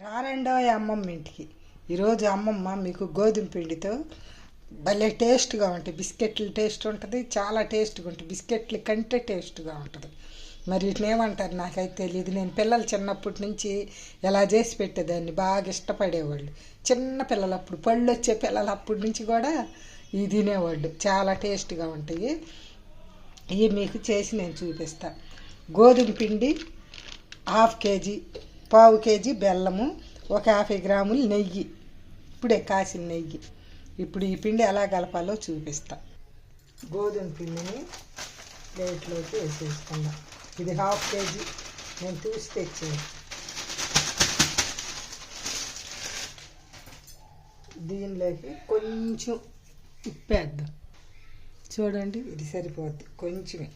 రారండో అమ్మమ్మ ఇంటికి. ఈరోజు అమ్మమ్మ మీకు గోధుమ పిండితో భలే టేస్ట్గా ఉంటాయి బిస్కెట్లు టేస్ట్ ఉంటుంది చాలా టేస్ట్గా ఉంటుంది. బిస్కెట్ల కంటే టేస్ట్గా ఉంటుంది. మరి వీటిని ఏమంటారు? నాకైతే తెలియదు నేను పిల్లలు చిన్నప్పటి నుంచి ఎలా చేసి పెట్టేదాన్ని బాగా ఇష్టపడేవాళ్ళు. చిన్న పిల్లలు అప్పుడు పళ్ళు వచ్చే పిల్లలు అప్పటి నుంచి కూడా ఇవి తినేవాళ్ళు. చాలా టేస్ట్గా ఉంటాయి. ఇవి మీకు చేసి నేను చూపిస్తాను గోధుమ పిండి హాఫ్ కేజీ పావు కేజీ బెల్లము ఒక యాభై గ్రాములు నెయ్యి. ఇప్పుడే కాసిన నెయ్యి. ఇప్పుడు ఈ పిండి ఎలా కలపాలో చూపిస్తా. గోధుమ పిండిని ప్లేట్లోకి వేసేసుకుందాం. ఇది హాఫ్ కేజీ. నేను చూసి తెచ్చాను. దీనిలోకి కొంచెం ఉప్పేద్దాం చూడండి ఇది సరిపోద్ది. కొంచెమే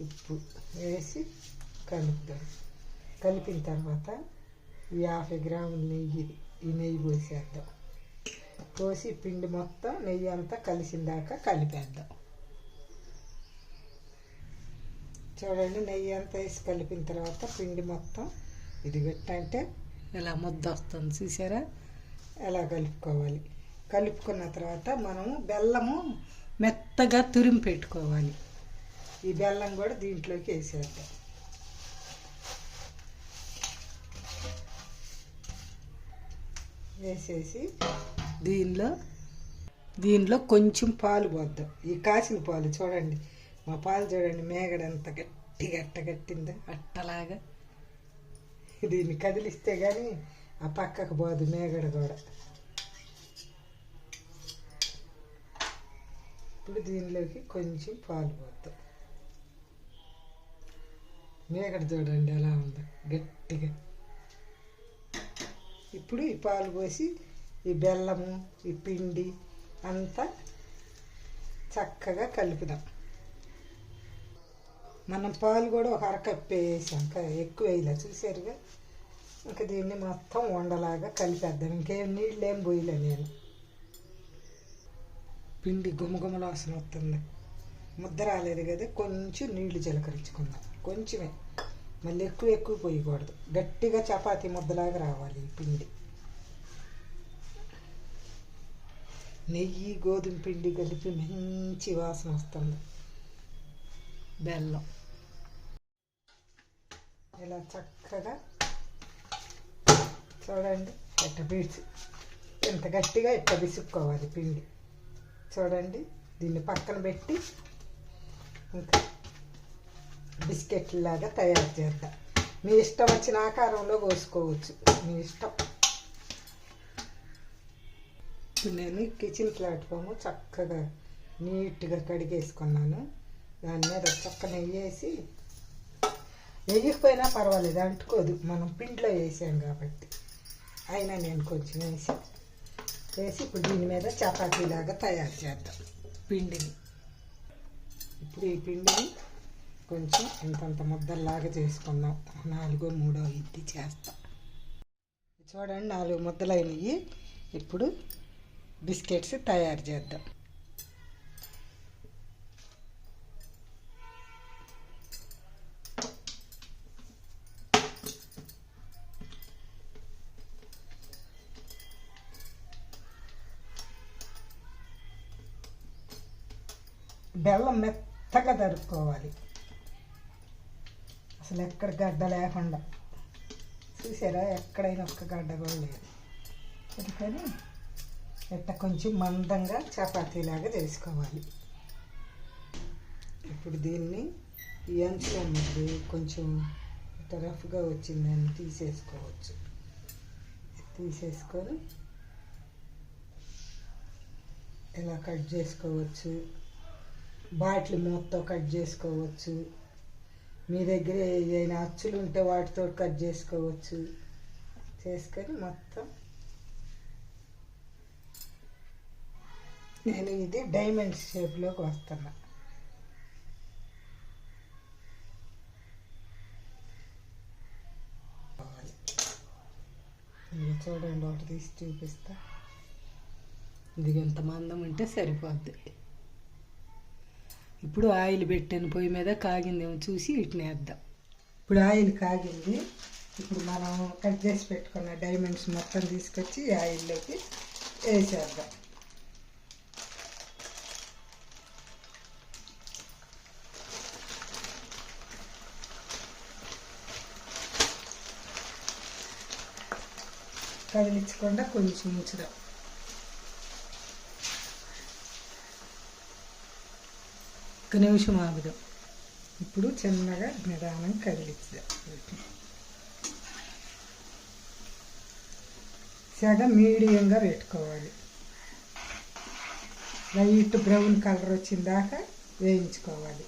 ఉప్పు వేసి కలుపుతాం కలిపిన తర్వాత ఈ యాభై గ్రాముల నెయ్యి ఈ నెయ్యి పోసేద్దాం. పోసి పిండి మొత్తం నెయ్యి అంతా కలిసిన దాకా కలిపేద్దాం. చూడండి నెయ్యి అంతా వేసి కలిపిన తర్వాత పిండి మొత్తం ఇది పెట్టంటే ఇలా ముద్ద వస్తుంది చూసారా? ఎలా కలుపుకోవాలి? కలుపుకున్న తర్వాత మనము బెల్లము మెత్తగా తురిమి పెట్టుకోవాలి. ఈ బెల్లం కూడా దీంట్లోకి వేసేద్దాం. వేసేసి దీనిలో దీనిలో కొంచెం పాలు పోద్దాం. ఈ కాసిన పాలు చూడండి. మా పాలు చూడండి మేగడంత గట్టిగా అట్ట కట్టిందో అట్టలాగా. దీన్ని కదిలిస్తే కానీ ఆ పక్కకు పోదు మేగడ కూడా. ఇప్పుడు దీనిలోకి కొంచెం పాలు పోద్దాం. మేగడ చూడండి ఎలా ఉందో గట్టిగా. ఇప్పుడు ఈ పాలు పోసి ఈ బెల్లము ఈ పిండి అంతా చక్కగా కలుపుదాం. మనం పాలు కూడా ఒక అరకప్పు వేసాం ఇంకా ఎక్కువ వేయలే చూసారుగా? ఇంకా దీన్ని మొత్తం వండలాగా కలిపేద్దాం. ఇంకేం నీళ్ళు ఏం పోయలే నేను. పిండి గుమగుమల వాసన వస్తుంది. ముద్ద రాలేదు కదా కొంచెం నీళ్ళు చిలకరించుకుందాం. కొంచెమే. మళ్ళీ ఎక్కువ ఎక్కువ పోయకూడదు. గట్టిగా చపాతీ ముద్దలాగా రావాలి పిండి. నెయ్యి గోధుమ పిండి కలిపి మంచి వాసన వస్తుంది. బెల్లం. ఇలా చక్కగా చూడండి ఎట్ట పీడ్చి ఎంత గట్టిగా ఇట్ట విసుక్కోవాలి పిండి. చూడండి దీన్ని పక్కన పెట్టి ఇంకా బిస్కెట్ లాగా తయారు చేద్దాం. మీ ఇష్టం వచ్చిన ఆకారంలో కోసుకోవచ్చు మీ ఇష్టం. నేను కిచెన్ ప్లాట్ఫామ్ చక్కగా నీట్గా కడిగేసుకున్నాను. దాని మీద చక్క నెయ్యి వేసి వేయకపోయినా పర్వాలేదు అంటుకోదు. మనం పిండిలో వేసాం కాబట్టి. అయినా నేను కొంచెం వేసి వేసి ఇప్పుడు దీని మీద చపాతీలాగా తయారు చేద్దాం పిండిని. ఇప్పుడు ఈ పిండిని కొంచెం ఇంతంత ముద్దల్లాగా చేసుకుందాం. నాలుగో మూడో ఇది చేస్తాం. చూడండి నాలుగు ముద్దలైనవి ఇప్పుడు బిస్కెట్స్ తయారు చేద్దాం. బెల్లం మెత్తగా తరుపుకోవాలి అసలు ఎక్కడ గడ్డ లేకుండా. చూసారా? ఎక్కడైనా ఒక్క గడ్డ కూడా లేదు. అందుకని ఎట్ట కొంచెం మందంగా చపాతీలాగా చేసుకోవాలి. ఇప్పుడు దీన్ని ఈ కొంచెం ఇట్ట రఫ్గా వచ్చిందని తీసేసుకోవచ్చు. తీసేసుకొని ఇలా కట్ చేసుకోవచ్చు. బాటిల్ మూతతో కట్ చేసుకోవచ్చు. మీ దగ్గర ఏదైనా అచ్చులు ఉంటే వాటితో కట్ చేసుకోవచ్చు. చేసుకొని మొత్తం నేను ఇది డైమండ్ షేప్లోకి వస్తున్నా. చూడండి ఒకటి తీసి చూపిస్తా. ఇది ఎంత మందం ఉంటే సరిపోద్ది. ఇప్పుడు ఆయిల్ పెట్టాను పొయ్యి మీద కాగిందేమో చూసి వీటిని వేద్దాం. ఇప్పుడు ఆయిల్ కాగింది. ఇప్పుడు మనం కట్ చేసి పెట్టుకున్న డైమండ్స్ మొత్తం తీసుకొచ్చి ఆయిల్లోకి వేసేద్దాం. కదిలించకుండా కొంచెం ఉంచుదాం. ఒక్క నిమిషం ఆగుదాం. ఇప్పుడు చిన్నగా నిదానం కదిలించుదాం సెగ మీడియంగా పెట్టుకోవాలి. లైట్ బ్రౌన్ కలర్ వచ్చిన దాకా వేయించుకోవాలి.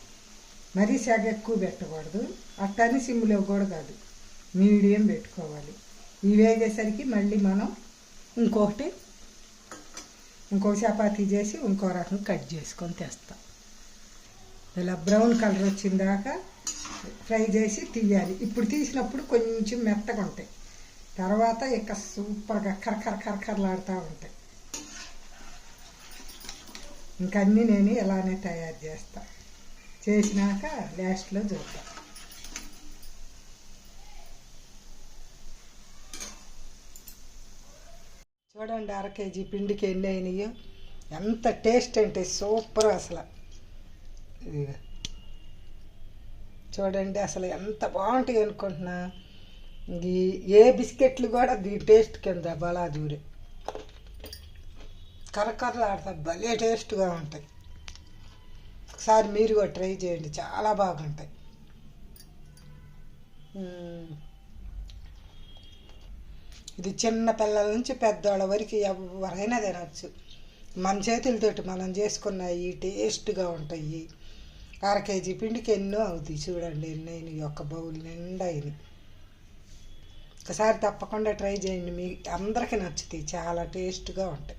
మరీ సెగ ఎక్కువ పెట్టకూడదు. అట్టని సిమ్లో కూడా కాదు. మీడియం పెట్టుకోవాలి. ఇవి వేగేసరికి మళ్ళీ మనం ఇంకొకటి ఇంకో చపాతీ చేసి ఇంకో రకం కట్ చేసుకొని తెస్తాం. ఇలా బ్రౌన్ కలర్ వచ్చిన దాకా ఫ్రై చేసి తీయాలి. ఇప్పుడు తీసినప్పుడు కొంచెం మెత్తగా ఉంటాయి. తర్వాత ఇక సూపర్గా కరకర కరకరలాడుతూ ఉంటాయి. ఇంకన్నీ అన్నీ నేను ఇలానే తయారు చేస్తా. చేసినాక లాస్ట్లో చూద్దాం. చూడండి అర కేజీ పిండికి ఎన్ని అయినాయో. ఎంత టేస్ట్ అంటే సూపర్ అసలు. ఇదిగో. చూడండి అసలు ఎంత బాగుంటుంది అనుకుంటున్నా. ఈ ఏ బిస్కెట్లు కూడా దీ టేస్ట్ కింద బలా దూరే కరకరలు ఆడతా భలే టేస్ట్గా ఉంటాయి. ఒకసారి మీరు కూడా ట్రై చేయండి చాలా బాగుంటాయి. ఇది చిన్న పిల్లల నుంచి పెద్దవాళ్ళ వరకు ఎవరైనా తినచ్చు. మన చేతులతోటి మనం చేసుకున్నవి టేస్ట్గా ఉంటాయి. అర కేజీ పిండికి ఎన్నో అవుతాయి చూడండి ఎన్ని అయినాయి ఒక బౌల్ నిండా అయినాయి ఒకసారి తప్పకుండా ట్రై చేయండి. మీ అందరికీ నచ్చుతాయి. చాలా టేస్ట్గా ఉంటాయి.